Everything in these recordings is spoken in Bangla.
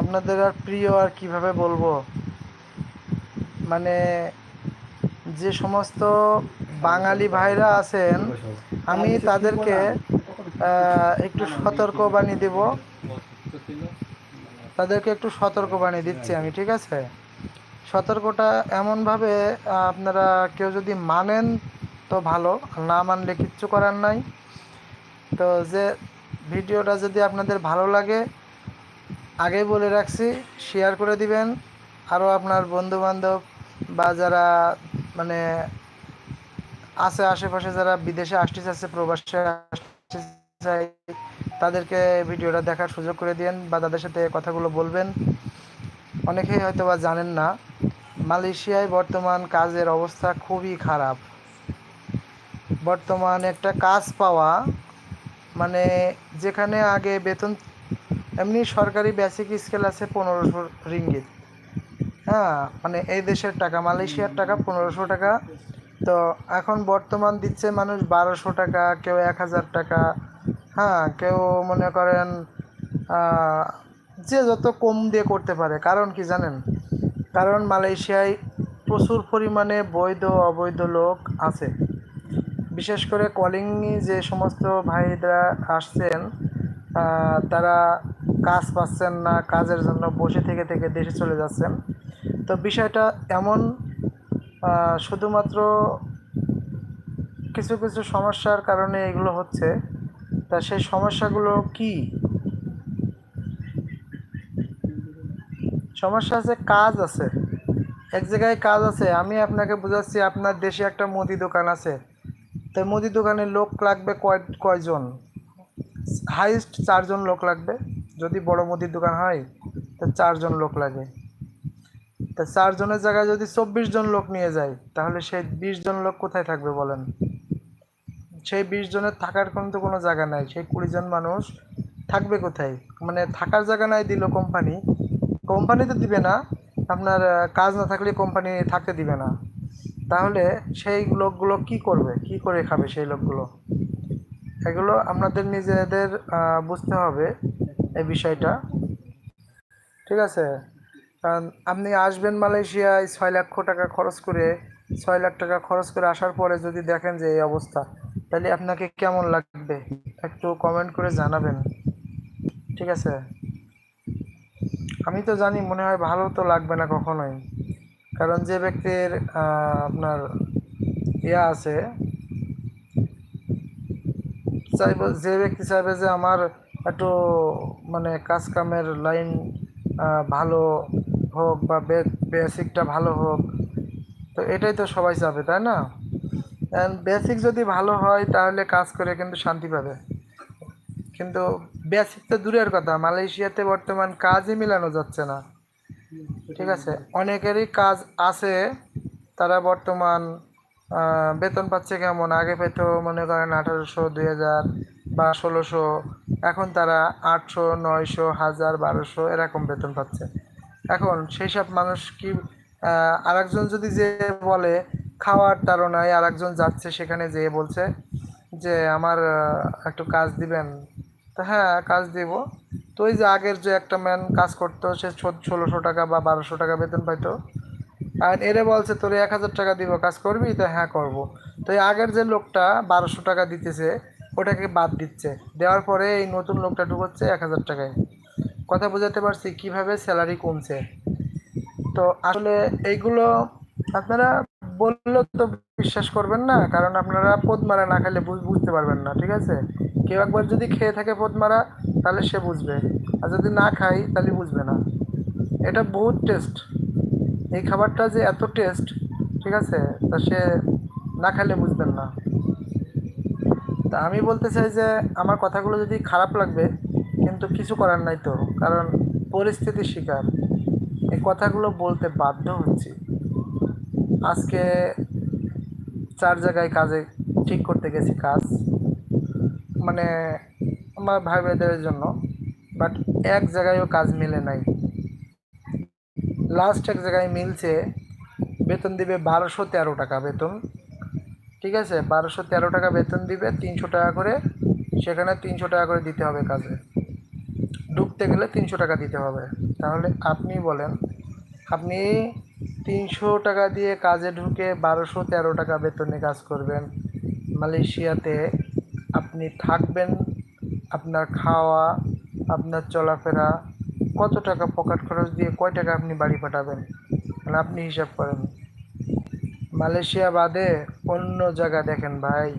আপনাদের আর প্রিয় আর কীভাবে বলব? মানে যে সমস্ত বাঙালি ভাইরা আছেন, আমি তাদেরকে একটু সতর্কবাণী দেব। তাদেরকে একটু সতর্কবাণী দিচ্ছি আমি, ঠিক আছে? সতর্কটা এমনভাবে আপনারা কেউ যদি মানেন তো ভালো, না মানলে কিচ্ছু করার নাই। তো যে ভিডিওটা যদি আপনাদের ভালো লাগে আগেই বলে রাখছি শেয়ার করে দিবেন। আরও আপনার বন্ধু বান্ধব বা যারা মানে আছে আশেপাশে যারা বিদেশে আসতে চাচ্ছে প্রবাসে আসতে চাই তাদেরকে ভিডিওটা দেখার সুযোগ করে দিন বা তাদের সাথে কথাগুলো বলবেন। অনেকেই হয়তো বা জানেন না, মালয়েশিয়ায় বর্তমান কাজের অবস্থা খুবই খারাপ। বর্তমান একটা কাজ পাওয়া মানে যেখানে আগে বেতন এমনি সরকারি বেসিক স্কেল আছে পনেরোশো রিঙ্গিত। হ্যাঁ মানে এই দেশের টাকা, মালয়েশিয়ার টাকা পনেরোশো টাকা। তো এখন বর্তমান দিচ্ছে মানুষ বারোশো টাকা, কেউ এক হাজার টাকা। হ্যাঁ কেউ মনে করেন যে যত কম দিয়ে করতে পারে। কারণ কি জানেন? কারণ মালয়েশিয়ায় প্রচুর পরিমাণে বৈধ, অবৈধ লোক আছে। বিশেষ করে কলিং যে সমস্ত ভাইরা আসছেন তারা কাজ পাচ্ছেন না, কাজের জন্য বসে থেকে থেকে দেশে চলে যাচ্ছেন। তো বিষয়টা এমন শুধুমাত্র কিছু কিছু সমস্যার কারণে এগুলো হচ্ছে। তা সেই সমস্যাগুলো কি? সমস্যা আছে, কাজ আছে। এক জায়গায় কাজ আছে, আমি আপনাকে বোঝাচ্ছি, আপনার দেশে একটা মুদি দোকান আছে। তো মুদি দোকানে লোক লাগবে কয়, কয়জন? হাইস্ট চারজন লোক লাগবে। যদি বড় মুদির দোকান হয়, তো চারজন লোক লাগে। তা চারজনের জায়গায় যদি চব্বিশ জন লোক নিয়ে যায়, তাহলে সেই বিশ জন লোক কোথায় থাকবে বলেন? সেই বিশ জনের থাকার কিন্তু কোনো জায়গা নাই। সেই কুড়ি জন মানুষ থাকবে কোথায়? মানে থাকার জায়গা নাই দিল কোম্পানি। কোম্পানি তো দিবে না। আপনার কাজ না থাকলে কোম্পানি থাকতে দিবে না। তাহলে সেই লোকগুলো কি করবে? কি করে খাবে সেই লোকগুলো? এগুলো আপনাদের নিজেদের বুঝতে হবে। এই বিষয়টা। ঠিক আছে? কারণ আপনি আসবেন মালয়েশিয়ায় ছয় লক্ষ টাকা খরচ করে, ছয় লাখ টাকা খরচ করে আসার পরে যদি দেখেন যে এই অবস্থা, তাহলে আপনাকে কেমন লাগবে? একটু কমেন্ট করে জানাবেন। ঠিক আছে? আমি তো জানি মনে হয় ভালো তো লাগবে না কখনোই। কারণ যে ব্যক্তির আপনার ইয়া আছে, চাইব যে ব্যক্তি চাইবে যে আমার একটু মানে কাজ কামের লাইন ভালো হোক বা বেসিকটা ভালো হোক, তো এটাই তো সবাই চাবে, তাই না? বেসিক যদি ভালো হয়, তাহলে কাজ করে কিন্তু শান্তি পাবে। কিন্তু বেসিক তো দূরের কথা, মালয়েশিয়াতে বর্তমান কাজই মেলানো যাচ্ছে না। ঠিক আছে? অনেকেরই কাজ আছে, তারা বর্তমান বেতন পাচ্ছে কেমন? আগে পেতো, মনে করেন, আঠারোশো, দুই হাজার বা ষোলোশো, এখন তারা আটশো, নয়শো, হাজার, বারোশো এরকম বেতন পাচ্ছে। এখন সেই সব মানুষ কি আরেকজন যদি যে বলে, খাওয়ার তাড়নায় আরেকজন যাচ্ছে সেখানে যেয়ে বলছে যে, আমার একটু কাজ দিবেন। তো হ্যাঁ কাজ দিব। তো ওই যে আগের যে একটা ম্যান কাজ করতো, সে ষোলোশো টাকা বা বারোশো টাকা বেতন পাইতো। আর এরে বলছে, তোর এক হাজার টাকা দিব, কাজ করবি? তো হ্যাঁ করব। তো আগের যে লোকটা বারোশো টাকা দিতেছে ওটাকে বাদ দিচ্ছে। দেওয়ার পরে এই নতুন লোকটা ঢুকোচ্ছে এক হাজার টাকায়। কথা বোঝাতে পারছি কীভাবে স্যালারি কমছে। তো আসলে এইগুলো আপনারা বললেও তো বিশ্বাস করবেন না, কারণ আপনারা পদমারা না খেলে বুঝতে পারবেন না, ঠিক আছে? কেউ একবার যদি খেয়ে থাকে পদমারা, তাহলে সে বুঝবে। আর যদি না খাই তাহলে বুঝবে না। এটা বহুত টেস্ট। এই খাবারটা যে এত টেস্ট, ঠিক আছে? তা সে না খেলে বুঝবেন না। তা আমি বলতে চাই যে আমার কথাগুলো যদি খারাপ লাগবে, কিন্তু কিছু করার নাই তো। কারণ পরিস্থিতির শিকার। এই কথাগুলো বলতে বাধ্য হচ্ছি। আজকে চার জায়গায় কাজে ঠিক করতে গেছি কাজ। মানে আমার ভাই ভাইদের জন্য। বাট এক জায়গায়ও কাজ মিলে নাই। লাস্ট এক জায়গায় মিলছে, বেতন দিবে বারোশো তেরো টাকা বেতন। ঠিক আছে? বারোশো তেরো টাকা বেতন দিবে, তিনশো টাকা করে। সেখানে তিনশো টাকা করে দিতে হবে কাজে। ঢুকতে গেলে তিনশো টাকা দিতে হবে। তাহলে আপনি বলেন, আপনি তিনশো টাকা দিয়ে কাজে ঢুকে বারোশো তেরো টাকা বেতনে কাজ করবেন। মালয়েশিয়াতে আপনি থাকবেন, আপনার খাওয়া, আপনার চলাফেরা, কত টাকা পকেট খরচ দিয়ে কয় টাকা আপনি বাড়ি পাঠাবেন? মানে আপনি হিসাব করেন। মালয়েশিয়া বাদে অন্য জায়গা দেখেন ভাই।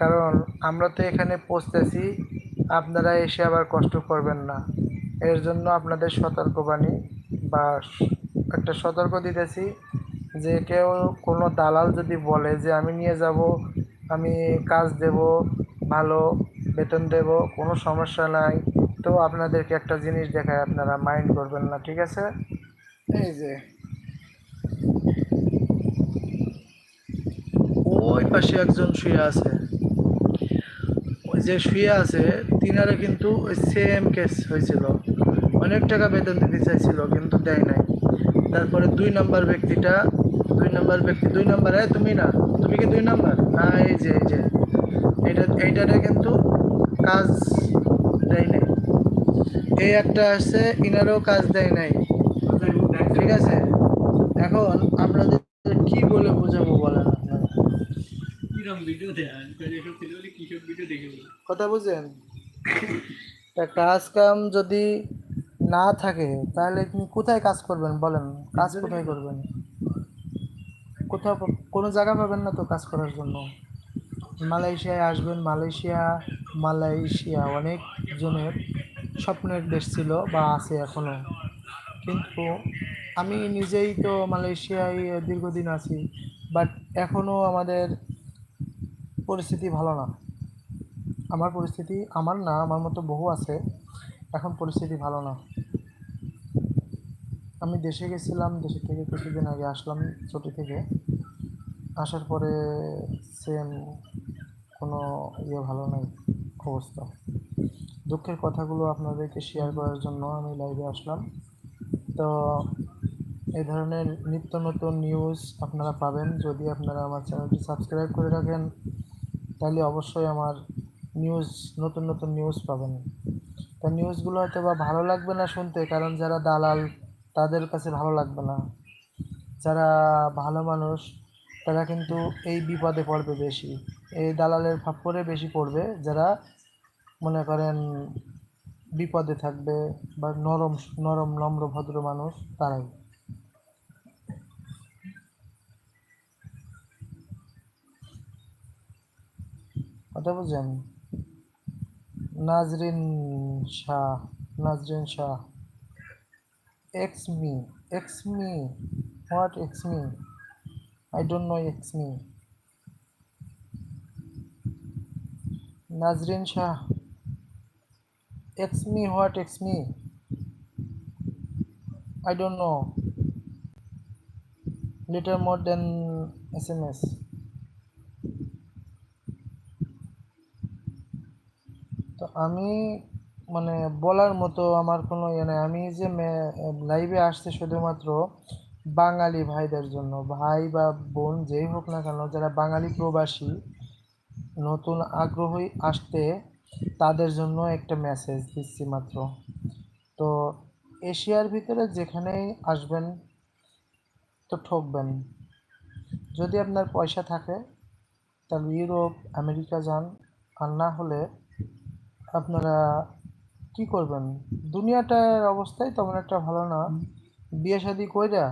কারণ আমরা তো এখানে পৌঁছতেছি, আপনারা এসে আবার কষ্ট করবেন না। এর জন্য আপনাদের সতর্কবাণী বা একটা সতর্ক দিতেছি যে কেউ কোনো দালাল যদি বলে যে আমি নিয়ে যাব, আমি কাজ দেব, ভালো বেতন দেব, কোনো সমস্যা নাই, তো আপনাদেরকে একটা জিনিস দেখায় আপনারা, মাইন্ড করবেন না, ঠিক আছে? এই যে ওই পাশে একজন শুয়ে আছে। ওই যে শুয়ে আছে, তিনারে কিন্তু ওই সেম কেস হয়েছিল। অনেক টাকা বেতন দিতে চাইছিল, কিন্তু দেয় নাই। তারপরে দুই নাম্বার ব্যক্তিটা, দুই নাম্বার ব্যক্তি, দুই নাম্বার, এ, তুমি না? তুমি কি দুই নাম্বার? হ্যাঁ এই যে এই যে। এইটা, এইটারে কিন্তু কাজ দেয় নাই। এই একটা আসছে, ইনারও কাজ দেয় নাই। ঠিক আছে এখন আপনাদের কি বলে বোঝাবো বলেন আপনারা কিরম ভিডিও দেয় এসব ছিল বলে কিসব ভিডিও দেখে বলে কথা বুঝেন কাজ কাম যদি না থাকে তাহলে তুমি কোথায় কাজ করবেন বলেন? কাজ কোথায় করবেন? কোথাও কোনো জায়গা পাবেন না তো কাজ করার জন্য। মালয়েশিয়ায় আসবেন মালয়েশিয়া মালয়েশিয়া অনেক জনের স্বপ্নের দেশ ছিল বা আছে এখনও। কিন্তু আমি নিজেই তো মালয়েশিয়ায় দীর্ঘদিন আছি বাট এখনও আমাদের পরিস্থিতি ভালো না। আমার পরিস্থিতি, আমার না, আমার মতো বহু আছে, এখন পরিস্থিতি ভালো না। আমি দেশে গেছিলাম দেশে থেকে কিছুদিন আগে আসলাম ছুটি থেকে। আসার পরে সেম কোনো ইয়ে ভালো নাই অবস্থা। দুঃখের কথাগুলো আপনাদেরকে শেয়ার করার জন্য আমি লাইভে আসলাম। তো এই ধরনের নিত্য নতুন নিউজ আপনারা পাবেন। যদি আপনারা আমার চ্যানেলটি সাবস্ক্রাইব করে রাখেন তাহলে অবশ্যই আমার নিউজ নতুন নতুন নিউজ পাবেন। তা নিউজগুলো হয়তো বা ভালো লাগবে না শুনতে, কারণ যারা দালাল, তাদের কাছে ভালো লাগবে না। যারা ভালো মানুষ, তারা কিন্তু এই বিপদে পড়বে বেশি। এই দালালের ফাপ্পরে বেশি পড়বে, যারা মনে করেন বিপদে থাকবে বা নরম নরম, নম্র, ভদ্র মানুষ, তারাই। কথা বুঝছেন Nazrin Shah Nazrin Shah. Excuse me excuse me what excuse me I don't know excuse me Nazrin Shah excuse me what excuse me I don't know. Little more than SMS. তো আমি মানে বলার মতো আমার কোনো ইয়ে নাই। আমি যে লাইভে আসছে শুধুমাত্র বাঙালি ভাইদের জন্য, ভাই বা বোন যেই হোক না কেন, যারা বাঙালি প্রবাসী, নতুন আগ্রহী আসতে তাদের জন্য একটা মেসেজ দিচ্ছি মাত্র। তো এশিয়ার ভিতরে যেখানেই আসবেন, তো ঠকবেন। যদি আপনার পয়সা থাকে, তাহলে ইউরোপ, আমেরিকা যান, আর না হলে আপনারা কি করবেন? দুনিয়াটার অবস্থাই তেমন একটা ভালো না। বিয়ে শাদি কইরা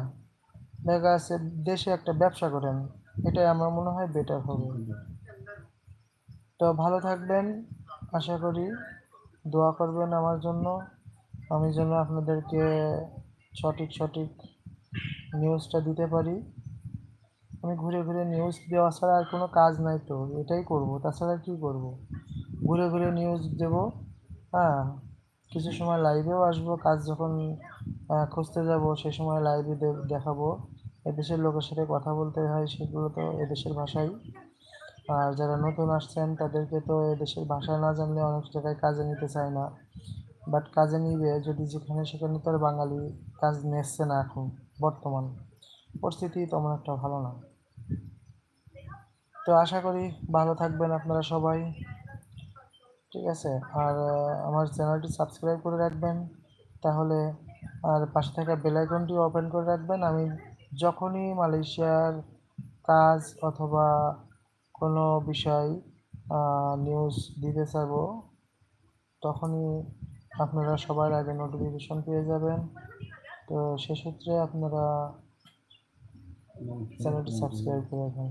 দেখা যাচ্ছে দেশে একটা ব্যবসা করেন, এটাই আমার মনে হয় বেটার হবে। তো ভালো থাকবেন, আশা করি। দোয়া করবেন আমার জন্য। আমি যেন আপনাদেরকে সঠিক সঠিক নিউজটা দিতে পারি। আমি ঘুরে ঘুরে নিউজ দেওয়া ছাড়া আর কোনো কাজ নাই তো, এটাই করব। তাছাড়া কি করব? ঘুরে ঘুরে নিউজ দেব। হ্যাঁ কিছু সময় লাইভেও আসব, কাজ যখন খুঁজতে যাব, সেই সময় লাইভে দেখাবো। এদেশের লোকের সাথে কথা বলতে হয়, সেগুলো তো এদেশের ভাষাই। আর যারা নতুন আসছেন, তাদেরকে তো এদেশের ভাষা না জানলে অনেক জায়গায় কাজে নিতে চায় না। বাট কাজে নিবে, যদি যেখানে সেখানে তো আর বাঙালি কাজ নিচ্ছে না এখন, বর্তমান। পরিস্থিতি তেমন একটা ভালো না। তো আশা করি ভালো থাকবেন আপনারা সবাই। ঠিক আছে। আর আমার চ্যানেলটি সাবস্ক্রাইব করে রাখবেন। তাহলে আর পাশে থাকা বেল আইকনটি ওপেন করে রাখবেন। আমি যখনই মালয়েশিয়ার কাজ অথবা কোনো বিষয় নিউজ দিতে চাইব তখনই আপনারা সবার আগে নোটিফিকেশন পেয়ে যাবেন। তো সেক্ষেত্রে আপনারা চ্যানেলটি সাবস্ক্রাইব করে রাখবেন